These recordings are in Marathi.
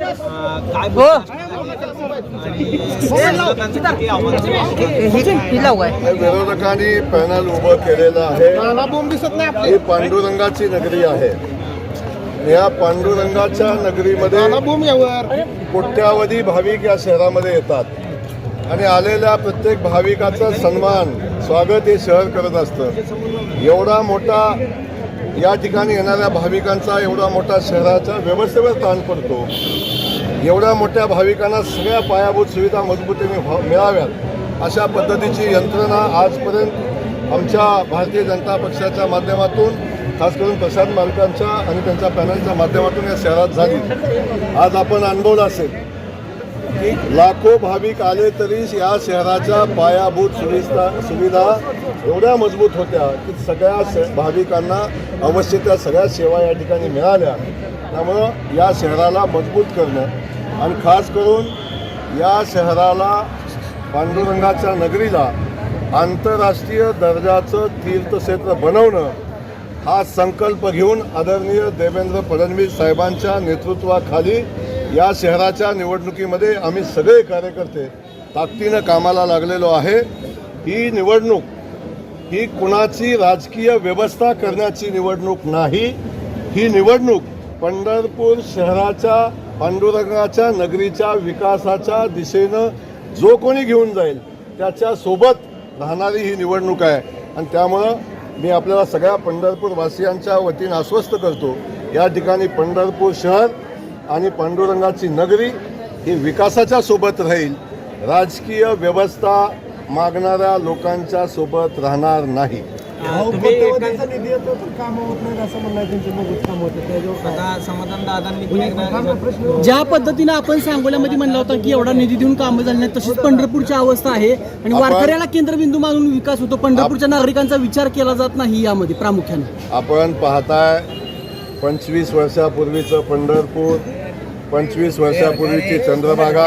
काय हो. विरोधकांनी पॅनल उभं केलेलं आहे. ही पांडुरंगाची नगरी आहे. या पांडुरंगाच्या नगरीमध्ये कोट्यावधी भाविक या शहरामध्ये येतात. आणि आलेल्या प्रत्येक भाविकाचा सन्मान स्वागत हे शहर करत असतं. एवढा मोठा या ठिकाणी येणाऱ्या भाविकांचा एवढा मोठा शहराच्या व्यवस्थेवर ताण पडतो. एवढ्या मोठ्या भाविकांना सगळ्या पायाभूत सुविधा मजबूतीने मिळाव्यात अशा पद्धतीची यंत्रणा आजपर्यंत आमच्या भारतीय जनता पक्षाच्या माध्यमातून खास करून प्रसाद मालकांच्या आणि त्यांच्या पॅनलच्या माध्यमातून या शहरात झाली. आज आपण अनुभवलं असेल लाखो भाविक आले तरी या शहराच्या पायाभूत सुविधा सुविधा एवढ्या मजबूत होत्या की सगळ्या भाविकांना अवश्य त्या सगळ्या सेवा या ठिकाणी मिळाल्या. त्यामुळं या शहराला मजबूत करणं आणि खास करून या शहराला पांडुरंगाच्या नगरीला आंतरराष्ट्रीय दर्जाचं तीर्थक्षेत्र बनवणं हा संकल्प घेऊन आदरणीय देवेंद्र फडणवीस साहेबांच्या नेतृत्वाखाली या शहराच्या निवडणुकीमध्ये आम्ही सगळे कार्यकर्ते ताकदीनं कामाला लागलेलो आहे. ही निवडणूक ही कुणाची राजकीय व्यवस्था करण्याची निवडणूक नाही. ही निवडणूक पंढरपूर शहराच्या पांडुरंगाच्या नगरीच्या विकासाच्या दिशेनं जो कोणी घेऊन जाईल त्याच्यासोबत राहणारी ही निवडणूक आहे. आणि त्यामुळं मी आपल्याला सगळ्या पंढरपूर वासियांच्या वतीनं आश्वस्त करतो या ठिकाणी पंढरपूर शहर आणि पांडुरंगाची नगरी ही विकासाच्या सोबत राहील. राजकीय व्यवस्था मागणाऱ्या लोकांच्या सोबत राहणार नाही. प्रश्न ज्या पद्धतीनं आपण सांगोल्यामध्ये म्हणलं होतं की एवढा निधी देऊन कामं झाली नाही तशीच पंढरपूरची अवस्था आहे. आणि वारकऱ्याला केंद्रबिंदू मानून विकास होतो. पंढरपूरच्या नागरिकांचा विचार केला जात नाही यामध्ये प्रामुख्याने. आपण पाहताय पंचवीस वर्षापूर्वीचं पंढरपूर पंचवीस वर्षापूर्वीची चंद्रभागा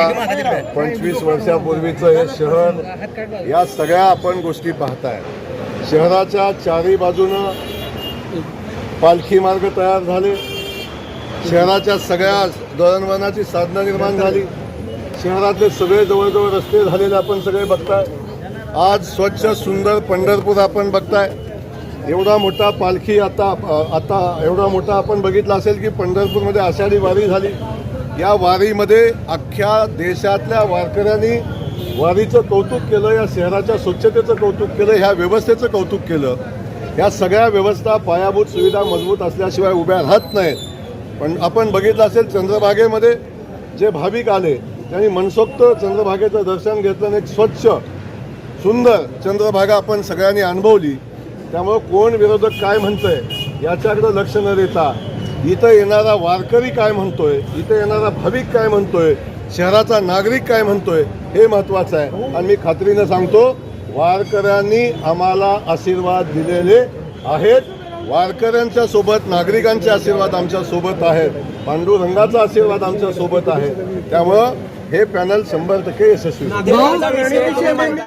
पंचवीस वर्षापूर्वीचं हे शहर या सगळ्या आपण गोष्टी पाहताय. शहराच्या चारही बाजूनं पालखी मार्ग तयार झाले. शहराच्या सगळ्या दळणवळणाची साधनं निर्माण झाली. शहरातले सगळे जवळजवळ रस्ते झालेले आपण सगळे बघताय. आज स्वच्छ सुंदर पंढरपूर आपण बघताय. एवढा मोठा पालखी आता आता एवढा मोठा आपण बघितला असेल की पंढरपूरमध्ये आषाढी वारी झाली. या वारीमध्ये अख्ख्या देशातल्या वारकऱ्यांनी वारीचं कौतुक केलं या शहराच्या स्वच्छतेचं कौतुक केलं ह्या व्यवस्थेचं कौतुक केलं. या सगळ्या व्यवस्था पायाभूत सुविधा मजबूत असल्याशिवाय उभ्या राहत नाहीत. पण आपण बघितलं असेल चंद्रभागेमध्ये जे भाविक आले त्यांनी मनसोक्त चंद्रभागेचं दर्शन घेतलं आणि एक स्वच्छ सुंदर चंद्रभागा आपण सगळ्यांनी अनुभवली. त्यामुळं कोण विरोधक काय म्हणतोय याच्याकडे लक्ष न देता इथं येणारा वारकरी काय म्हणतोय इथं येणारा भाविक काय म्हणतोय शहराचा नागरिक काय म्हणतोय हे महत्वाचं आहे. आणि मी खात्रीनं सांगतो वारकऱ्यांनी आम्हाला आशीर्वाद दिलेले आहेत. वारकऱ्यांच्या सोबत नागरिकांचे आशीर्वाद आमच्यासोबत आहेत. पांडुरंगाचा आशीर्वाद आमच्यासोबत आहे. त्यामुळं हे पॅनल शंभर टक्के यशस्वी